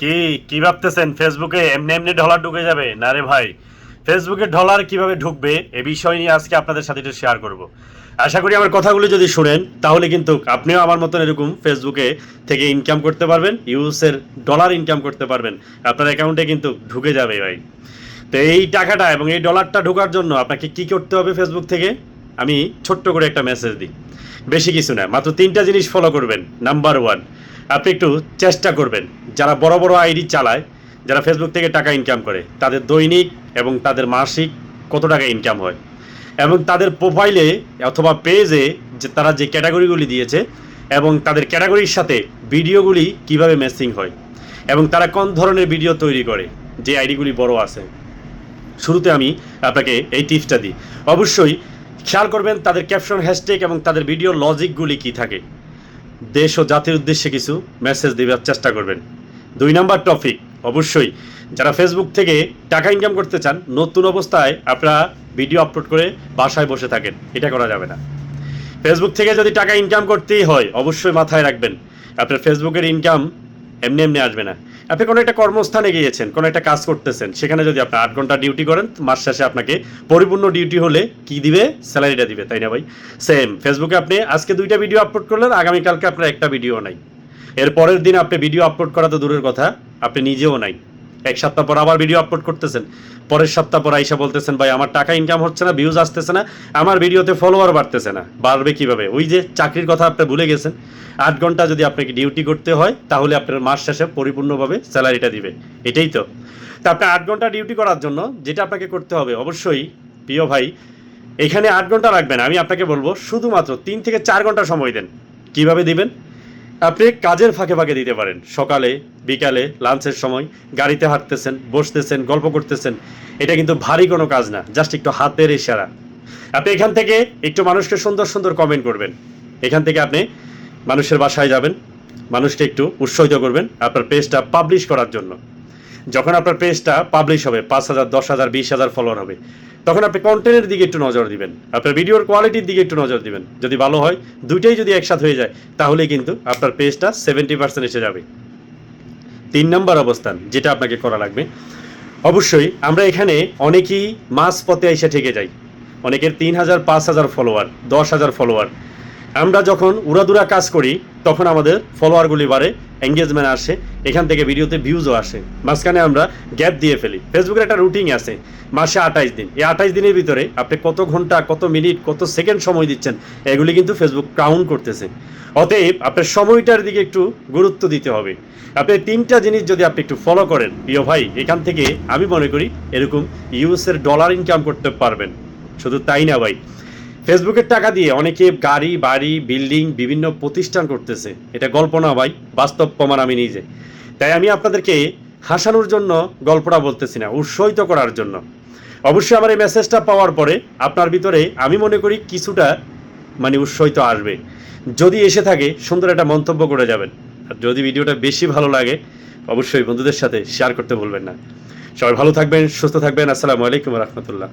কি কি ভাবতেছেন? ফেসবুকে এমনি এমনি ডলার ঢুকে যাবে? না রে ভাই। ফেসবুকে ডলার কীভাবে ঢুকবে? এ বিষয় নিয়ে আজকে আপনাদের সাথে একটু শেয়ার করব। আশা করি আমার কথাগুলো যদি শুনেন, তাহলে কিন্তু আপনিও আমার মতন এরকম ফেসবুকে থেকে ইনকাম করতে পারবেন ইউএসের ডলার ইনকাম করতে পারবেন। আপনার অ্যাকাউন্টে কিন্তু ঢুকে যাবে ভাই। তো এই টাকাটা এবং এই ডলারটা ঢোকার জন্য আপনাকে কি করতে হবে ফেসবুক থেকে? আমি ছোট্ট করে একটা মেসেজ দিই। বেশি কিছু না, মাত্র তিনটা জিনিস ফলো করবেন। নাম্বার ওয়ান আপনি একটু চেষ্টা করবেন। যারা বড় বড় আইডি চালায়, যারা ফেসবুক থেকে টাকা ইনকাম করে, তাদের দৈনিক এবং তাদের মাসিক কত টাকা ইনকাম হয়? এবং তাদের প্রোফাইলে অথবা পেজে যে তারা যে ক্যাটাগরিগুলি দিয়েছে এবং তাদের ক্যাটাগরির সাথে ভিডিওগুলি কীভাবে ম্যাচিং হয়? এবং তারা কোন ধরনের ভিডিও তৈরি করে? যে আইডিগুলি বড় আছে। শুরুতে আমি আপনাকে এই টিপসটা দিই। অবশ্যই খেয়াল করবেন তাদের ক্যাপশন হ্যাশট্যাগ এবং তাদের ভিডিও লজিকগুলি কি থাকে। দেশ ও জাতির উদ্দেশ্যে কিছু মেসেজ দেওয়ার চেষ্টা করবেন। দুই নম্বর টপিক অবশ্যই যারা ফেসবুক থেকে টাকা ইনকাম করতে চান, নতুন অবস্থায় আপনারা ভিডিও আপলোড করে বাসায় বসে থাকেন, এটা করা যাবে না। ফেসবুক থেকে যদি টাকা ইনকাম করতেই হয়, অবশ্যই মাথায় রাখবেন। আপনার ফেসবুকের ইনকাম এমনি এমনি আসবে না। আপনি কোনো একটা কর্মস্থানে গিয়েছেন, কোনো একটা কাজ করতেছেন, সেখানে যদি আপনি আট ঘণ্টা ডিউটি করেন, মাস শেষে আপনাকে পরিপূর্ণ ডিউটি হলে কি দিবে? স্যালারিটা দিবে, তাই না ভাই? সেম ফেসবুকে আপনি আজকে দুইটা ভিডিও আপলোড করলেন, আগামীকালকে আপনার একটা ভিডিও নাই। এর পরের দিন আপনি ভিডিও আপলোড করা তো দূরের কথা, আপনি নিজেও নাই। এক সপ্তাহ পর আবার ভিডিও আপলোড করতেছেন। পরের সপ্তাহ পর আইসা বলতেছেন, ভাই, আমার টাকা ইনকাম হচ্ছে না ভিউজ আসতেছে না, আমার ভিডিওতে ফলোয়ার বাড়তেছে না। বাড়বে কীভাবে? ওই যে চাকরির কথা আপনি ভুলে গেছেন। আট ঘণ্টা যদি আপনাকে ডিউটি করতে হয়, তাহলে আপনার মাস শেষে পরিপূর্ণভাবে স্যালারিটা দিবে। এটাই তো। তা আপনি আট ঘণ্টা ডিউটি করার জন্য যেটা আপনাকে করতে হবে, অবশ্যই প্রিয় ভাই, এখানে আট ঘণ্টা রাখবেন। আমি আপনাকে বলব, শুধুমাত্র তিন থেকে চার ঘণ্টা সময় দেন। কীভাবে দিবেন? আপনি কাজের ফাঁকে ফাঁকে দিতে পারেন। সকালে, বিকালে, লাঞ্চের সময় গাড়িতে হাঁটতেছেন, বসতেছেন, গল্প করতেছেন, এটা কিন্তু ভারী কোনো কাজ না, জাস্ট একটু হাতের ইশারা। আপনি এখান থেকে একটু মানুষকে সুন্দর সুন্দর কমেন্ট করবেন। এখান থেকে আপনি মানুষের বাসায় যাবেন, মানুষকে একটু উৎসাহিত করবেন আপনার পেজটা পাবলিশ করার জন্য। যখন আপনার পেজটা পাবলিশ হবে, পাঁচ হাজার, দশ হাজার, বিশ হাজার ফলোয়ার হবে, তখন আপনি কন্টেন্টের দিকে একটু নজর দিবেন। আপনার ভিডিওর কোয়ালিটির দিকে একটু নজর দিবেন। যদি ভালো হয়, দুইটাই যদি একসাথে হয়ে যায় তাহলে কিন্তু আপনার পেজটা সেভেন্টি পার্সেন্ট এসে যাবে। তিন নম্বর অবস্থান, যেটা আপনাকে করা লাগবে। অবশ্যই আমরা এখানে অনেকেই মাস পথে এসে ঠেকে যাই। অনেকের তিন হাজার, পাঁচ হাজার ফলোয়ার দশ হাজার ফলোয়ার আমরা যখন উড়াদুরা কাজ করি, তখন আমাদের ফলোয়ারগুলি বাড়ে এঙ্গেজমেন্ট আসে, এখান থেকে ভিডিওতে ভিউজও আসে। মাঝখানে আমরা গ্যাপ দিয়ে ফেলি। ফেসবুকের একটা রুটিন আছে, মাসে আঠাইশ দিন। এই আঠাইশ দিনের ভিতরে আপনি কত ঘণ্টা, কত মিনিট, কত সেকেন্ড সময় দিচ্ছেন, এগুলি কিন্তু ফেসবুক কাউন্ট করতেছে। অতএব আপনার সময়টার দিকে একটু গুরুত্ব দিতে হবে। আপনি তিনটা জিনিস যদি আপনি একটু ফলো করেন, প্রিয় ভাই, এখান থেকে আমি মনে করি এরকম ইউএসের ডলার ইনকাম করতে পারবেন। শুধু তাই না ভাই? ফেসবুকের টাকা দিয়ে অনেকে গাড়ি, বাড়ি, বিল্ডিং বিভিন্ন প্রতিষ্ঠান করতেছে। এটা গল্প না ভাই, বাস্তব প্রমাণ আমি নিজে। তাই আমি আপনাদেরকে হাসানোর জন্য গল্পটা বলতেছি না, উৎসাহিত করার জন্য। অবশ্যই আমার এই মেসেজটা পাওয়ার পরে আপনার ভিতরে আমি মনে করি কিছুটা মানে উৎসাহিত আসবে। যদি এসে থাকে, সুন্দর একটা মন্তব্য করে যাবেন। আর যদি ভিডিওটা বেশি ভালো লাগে, অবশ্যই বন্ধুদের সাথে শেয়ার করতে ভুলবেন না। সবাই ভালো থাকবেন, সুস্থ থাকবেন। আসসালামু আলাইকুম রহমতুল্লাহ।